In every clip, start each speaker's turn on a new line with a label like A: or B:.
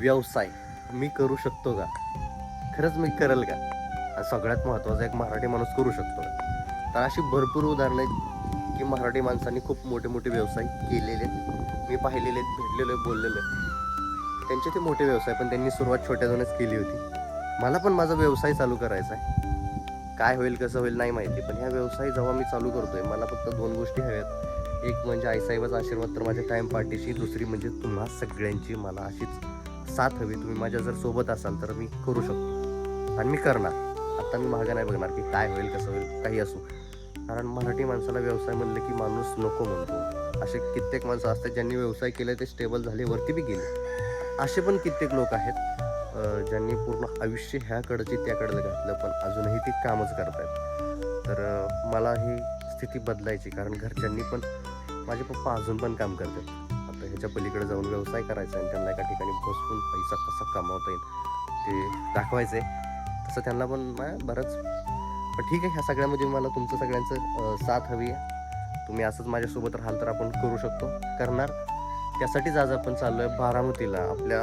A: व्यवसाय मी करू शकतो का? खरंच मी करेल का? सगळ्यात महत्त्वाचा एक मराठी माणूस करू शकतो. का तर अशी भरपूर उदाहरणं आहेत की मराठी माणसांनी खूप मोठे मोठे व्यवसाय केलेले आहेत. मी पाहिलेले आहेत भेटलेलो आहे बोललेलो आहे त्यांचे ते मोठे व्यवसाय पण त्यांनी सुरुवात छोट्यातूनच केली होती. मला पण माझा व्यवसाय चालू करायचा आहे. काय होईल कसं होईल नाही माहिती पण ह्या व्यवसाय जेव्हा मी चालू करतोय मला फक्त दोन गोष्टी हव्यात. एक म्हणजे आईसाहेबाचा आशीर्वाद तर माझ्या कायम पाठीशी दुसरी म्हणजे तुम्हा सगळ्यांची मला अशीच साथ हवी तुम्ही माझ्या जर सोबत असाल तर मी करू शकतो. आणि मी करणार. आता मी मागं नाही बघणार की काय होईल कसं होईल काही असो. कारण मराठी माणसाला व्यवसाय म्हणलं की माणूस नको म्हणतो. असे कित्येक माणसं असतात ज्यांनी व्यवसाय केले ते स्टेबल झाले वरती बी गेले. असे पण कित्येक लोक आहेत ज्यांनी पूर्ण आयुष्य ह्याकडची त्याकडलं घातलं पण अजूनही ती कामच करतायत. तर मला ही स्थिती बदलायची कारण घरच्यांनी पण माझे पप्पा अजून पण काम करतात. ह्याच्या पलीकडे जाऊन व्यवसाय करायचा आणि त्यांना एका ठिकाणी बसून पैसा कसा कमावता येईल ते दाखवायचं आहे तसं त्यांना पण बरंच. पण ठीक आहे ह्या सगळ्यामध्ये मला तुमचं सगळ्यांचं साथ हवी आहे. तुम्ही असंच माझ्यासोबत राहाल तर आपण करू शकतो. करणार. त्यासाठीच आज आपण चाललो आहे बारामतीला. आपल्या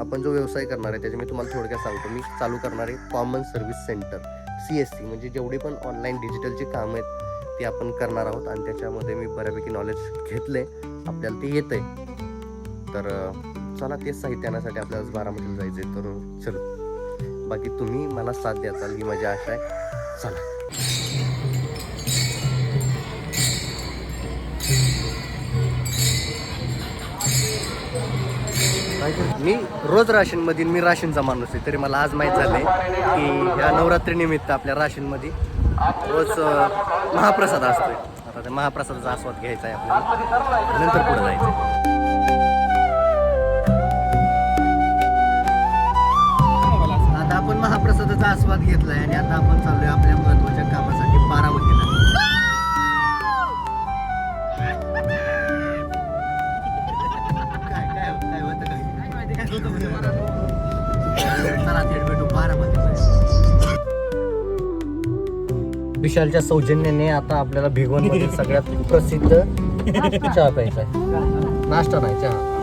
A: आपण जो व्यवसाय करणार आहे त्याचे मी तुम्हाला थोडक्यात सांगतो. मी चालू करणार आहे common service centre C S C. म्हणजे जेवढे पण ऑनलाईन डिजिटलची कामं आहेत ते आपण करणार आहोत. आणि त्याच्यामध्ये मी बऱ्यापैकी नॉलेज घेतलं आहे आपल्याला ते येतं आहे तर चला तेच साहित्य आणण्यासाठी आपल्याला बारामतीला जायचं आहे तर चलो. बाकी तुम्ही मला साथ द्याचाल ही माझी आशा आहे. चला. मी रोज राशनमधील मी राशनचा माणूस आहे. तरी मला आज माहीत झालंय की ह्या नवरात्रीनिमित्त आपल्या राशनमध्ये रोज महाप्रसाद असतोय. आता त्या महाप्रसादाचा आस्वाद घ्यायचा आहे आपल्याला. नंतर पुढे जायचं आहे. महाप्रसादाचा आस्वाद घेतलाय आणि आता आपण चाललोय आपल्या महत्त्वाच्या कामासाठी बारामतीला काय काय काय होतं काय काय होतं म्हणजे चला थेट भेटू बारामतीमध्ये विशालच्या सौजन्याने आता आपल्याला भिगवण सगळ्यात प्रसिद्ध चहा प्यायचा आहे. नाश्ता नाही चहा.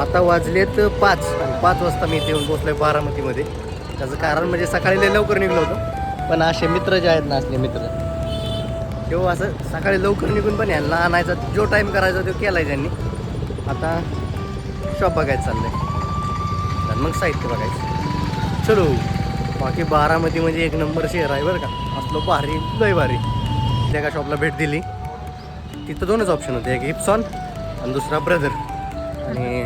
A: आता वाजलेत पाच. आणि पाच वाजता मी इथे येऊन आहे बारामतीमध्ये. त्याचं कारण म्हणजे सकाळी लय लवकर निघलो होतो. पण असे मित्र जे आहेत ना असले मित्र. तेव्हा असं सकाळी लवकर निघून पण यांना आणायचा जो टाईम करायचा तो केला आहे त्यांनी. आता शॉप बघायचं चाललंय. आणि मग साहित्य बघायचं. चलो बाकी बारामती म्हणजे एक नंबर शहर आहे बरं का. असलो भारी लय भारी. त्या एका शॉपला भेट दिली. तिथं दोनच ऑप्शन होते. एक हिप्सॉन आणि दुसरा ब्रदर आणि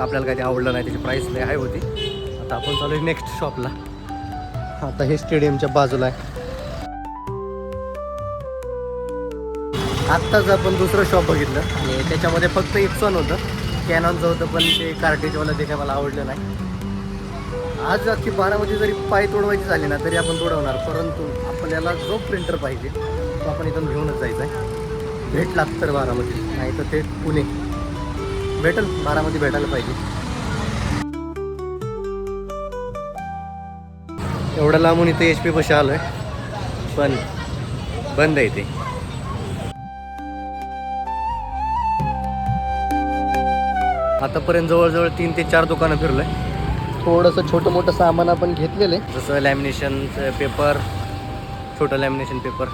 A: आपल्याला काही ते आवडलं नाही त्याची प्राईस लय हाय होती. आता आपण चालू नेक्स्ट शॉपला आता हे स्टेडियमच्या बाजूला आहे. आत्ताच आपण दुसरं शॉप बघितलं. आणि त्याच्यामध्ये फक्त इप्सॉन होतं. कॅनॉनचं होतं पण ते कार्टेजवालं ते काय मला आवडलं नाही. आज अख्खी बारामध्ये जरी पाय तोडवायची झाली ना तरी आपण तोडवणार. परंतु आपल्याला जो प्रिंटर पाहिजे तो आपण इथून घेऊनच जायचा आहे भेटलात तर बारामध्ये नाही तर ते पुणे. भेटल बारामती भेटायला पाहिजे. एवढं लांबून इथे एच पी पशी आलोय पण बंद आहे ते. आतापर्यंत जवळजवळ तीन ते चार दुकानं फिरलोय. थोडंसं छोटं मोठं सामान आपण घेतलेलं आहे. जसं लॅमिनेशनचं पेपर छोटं लॅमिनेशन पेपर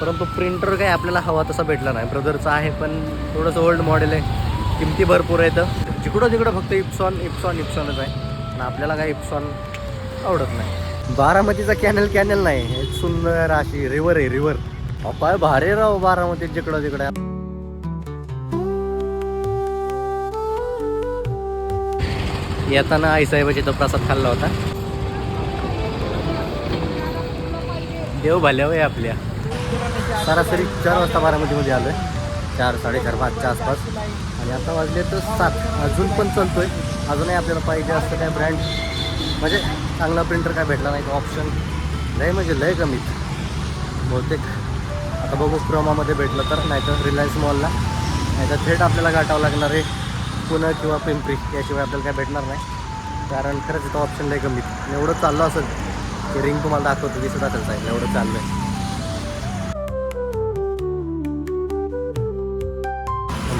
A: परंतु प्रिंटर काय आपल्याला हवा तसा भेटला नाही. ब्रदरचा आहे पण थोडंसं ओल्ड मॉडेल आहे. किमती भरपूर आहेत. जिकडं तिकडं फक्त इप्सॉन इप्सॉन इप्सॉनच आहे. आणि आपल्याला काय इप्सॉन आवडत नाही. बारामतीचा कॅनल कॅनल नाही. एक सुंदर अशी रिव्हर आहे रिव्हर अपाय भारी राव बारामतीत जिकडं तिकडं. येताना आईसाहेबाची तो प्रसाद खाल्ला होता. देव भाल्या वय आपल्या. सरासरी चार वाजता बारामतीमध्ये आलो आहे चार साडेचार पाचच्या आसपास. आणि आता वाजले तर सात. अजून पण चालतोय. अजूनही आपल्याला पाहिजे असतं काय ब्रँड म्हणजे चांगला प्रिंटर काय भेटला नाही ऑप्शन लय म्हणजे लय कमीत बहुतेक. आता बघू क्रोमामध्ये भेटलं तर नाही तर रिलायन्स मॉलला नाही तर थेट आपल्याला गाठावं लागणार आहे पुणे किंवा पिंपरी. याशिवाय आपल्याला काय भेटणार नाही. कारण खरंच इथं ऑप्शन लय कमीत एवढं चाललं असेल की रिंग तुम्हाला दाखवतो दिसत असेल साहेब एवढं चाललं आहे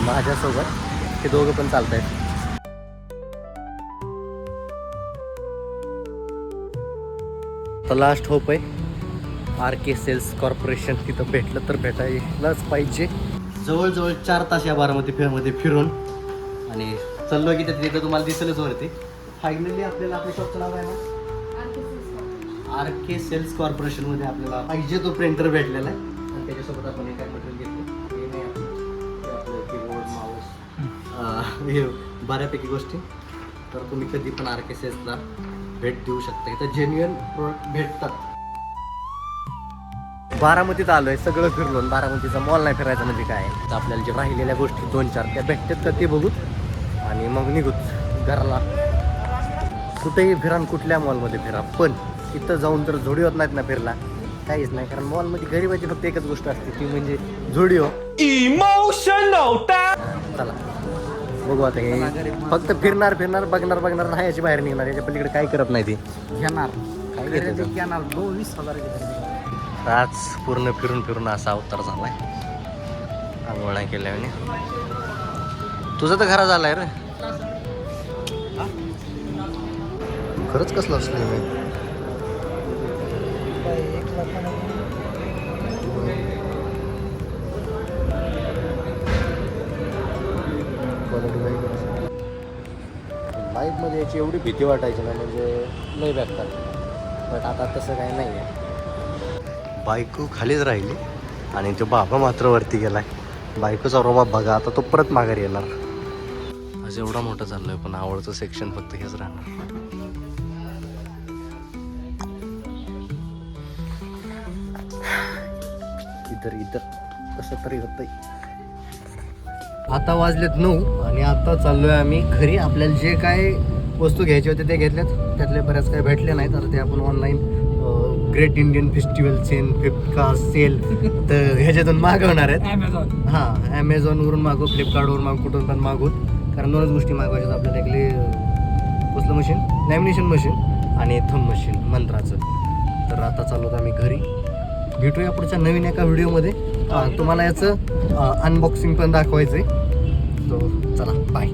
A: माझ्यासोबत हे दोघं पण चालत आहेत तर लास्ट होप आहे. आर के सेल्स कॉर्पोरेशन तिथं भेटलं तर भेटायलाच पाहिजे. जवळजवळ चार तास या बारामती फेअरमध्ये फिरून आणि चाललो की तिथं तुम्हाला दिसेलच वरती. फायनली आपल्याला आपल्या शॉपचं नाव आहे ना? आर के सेल्स कॉर्पोरेशनमध्ये आपल्याला पाहिजे तो प्रिंटर भेटलेला आहे. आणि त्याच्यासोबत आपण हे हे बऱ्यापैकी गोष्टी. तर तुम्ही कधी पण आर के सेल्सला भेट देऊ शकता. इथं जेन्युअन प्रोडक्ट भेटतात. बारामतीत आलोय सगळं फिरलो. बारामतीचा मॉल नाही फिरायचा म्हणजे काय? तर आपल्याला जे राहिलेल्या गोष्टी दोन चार त्या भेटतात का ते बघूत आणि मग निघूत घराला. कुठेही फिरा कुठल्या मॉलमध्ये फिरा. पण इथं जाऊन तर झोडी होत नाहीत ना फिरला काहीच नाही. कारण मॉलमध्ये गरीबाची फक्त एकच गोष्ट असते ती म्हणजे झोडिओ
B: Emotional
A: चला. बघू आता हे. फक्त फिरणार फिरणार बघणार बघणार नाही याची बाहेर निघणार. याच्या पलीकडे काय करत नाही ती?
C: घेणार.
A: काय घेते तो?
C: घेणार. वीस हजार
A: आज पूर्ण फिरून फिरून असा अवतार झालाय. आंघोळ नाही केल्याने तुझं तर घरा झालाय रे. खरंच कसलं असलं मी
C: एक लाख
A: लाईफमध्ये याची एवढी भीती वाटायची ना म्हणजे लय बेकार बट आता तसं काही नाही आहे बायको खालीच राहिली आणि तो बाबा मात्र वरती गेलाय. बायकोचा रोबा बघा आता तो परत माघारी येणार. आज एवढा मोठा चाललोय पण आवडतं सेक्शन फक्त हेच राहणार. इतर इतर. कसं तरी होतंय. आता वाजलेत नऊ आणि आता चाललोय आम्ही घरी. आपल्याला जे काय वस्तू घ्यायचे होते ते घेतल्यात. त्यातले बऱ्याच काही भेटले नाहीत. आता ते आपण online great Indian festival sale Flipkart sale तर ह्याच्यातून मागवणार आहेत. हां ॲमेझॉनवरून मागू फ्लिपकार्टवरून मागू कुठून पण मागू कारण दोनच गोष्टी मागवायच्यात आपल्याला एकले कसलं मशीन लॅमिनेशन मशीन आणि थम मशीन मंत्राचं. तर आता चालू आम्ही घरी. भेटूया पुढच्या नवीन एका व्हिडिओमध्ये. तुम्हाला याचं अनबॉक्सिंग पण दाखवायचं आहे तो चला बाय